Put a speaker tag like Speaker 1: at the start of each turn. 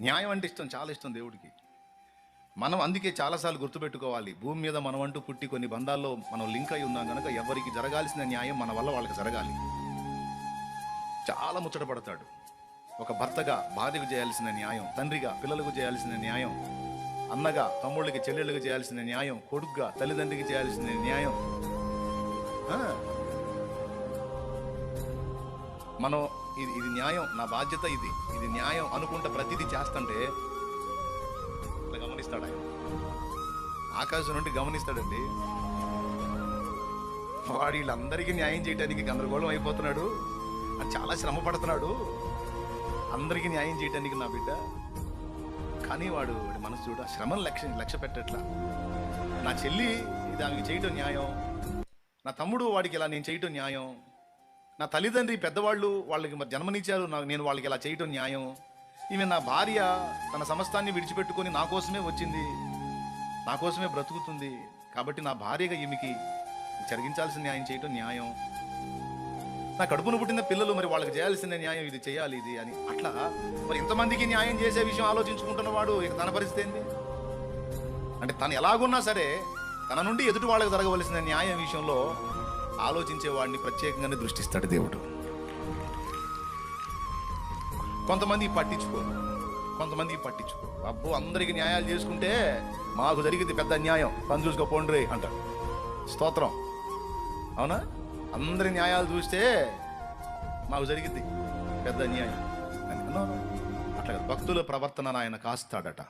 Speaker 1: న్యాయం అంటే ఇష్టం చాలా ఇష్టం దేవుడికి. మనం అందుకే చాలాసార్లు గుర్తుపెట్టుకోవాలి భూమి మీద మనం అంటూ పుట్టి కొన్ని బంధాల్లో మనం లింక్ అయి ఉన్నాం కనుక ఎవరికి జరగాల్సిన న్యాయం మన వల్ల వాళ్ళకి జరగాలి. చాలా ముచ్చటపడతాడు ఒక భర్తగా భార్యకు చేయాల్సిన న్యాయం తండ్రిగా పిల్లలకు చేయాల్సిన న్యాయం అన్నగా తమ్ముళ్ళకి చెల్లెళ్ళకి చేయాల్సిన న్యాయం కొడుకుగా తల్లిదండ్రికి చేయాల్సిన న్యాయం. మనం ఇది ఇది న్యాయం నా బాధ్యత ఇది ఇది న్యాయం అనుకుంటే ప్రతి చేస్తుంటే ఇట్లా గమనిస్తాడు? ఆయన ఆకాశం నుండి గమనిస్తాడండి. వాడు వీళ్ళందరికీ న్యాయం చేయడానికి గందరగోళం అయిపోతున్నాడు. అది చాలా శ్రమ పడుతున్నాడు. అందరికీ న్యాయం చేయడానికి నా బిడ్డ. కానీ వాడు వాడి మనసు చూడు ఆ శ్రమను లక్ష్య లక్ష్య పెట్టట్లా. నా చెల్లి దానికి చేయటం న్యాయం. నా తమ్ముడు వాడికి ఇలా నేను చేయటం న్యాయం. నా తల్లిదండ్రి పెద్దవాళ్ళు వాళ్ళకి మరి జన్మనిచ్చారు నాకు నేను వాళ్ళకి ఇలా చేయటం న్యాయం. ఈమె నా భార్య తన సమస్తాన్ని విడిచిపెట్టుకొని నా కోసమే వచ్చింది. నా కోసమే బ్రతుకుతుంది. కాబట్టి నా భార్యగా ఈమెకి జరిగించాల్సిన న్యాయం చేయటం న్యాయం. నా కడుపును పుట్టిన పిల్లలు మరి వాళ్ళకి చేయాల్సిన న్యాయం ఇది చేయాలి ఇది అని. అట్లా మరి ఇంతమందికి న్యాయం చేసే విషయం ఆలోచించుకుంటున్నవాడు ఇక తన పరిస్థితి ఏంది? అంటే తను ఎలాగున్నా సరే తన నుండి ఎదుటి వాళ్ళకి జరగవలసిన న్యాయం విషయంలో ఆలోచించే వాడిని ప్రత్యేకంగానే దృష్టిస్తాడు దేవుడు. కొంతమంది పట్టించుకోరు. కొంతమంది పట్టించుకో అబ్బో అందరికి న్యాయాలు చేసుకుంటే మాకు జరిగింది పెద్ద న్యాయం పని చూసుకోపోండ్రి అంటారు. స్తోత్రం. అవునా? అందరి న్యాయాలు చూస్తే మాకు జరిగింది పెద్ద న్యాయం అట్లా భక్తుల ప్రవర్తన ఆయన కాస్తాడట.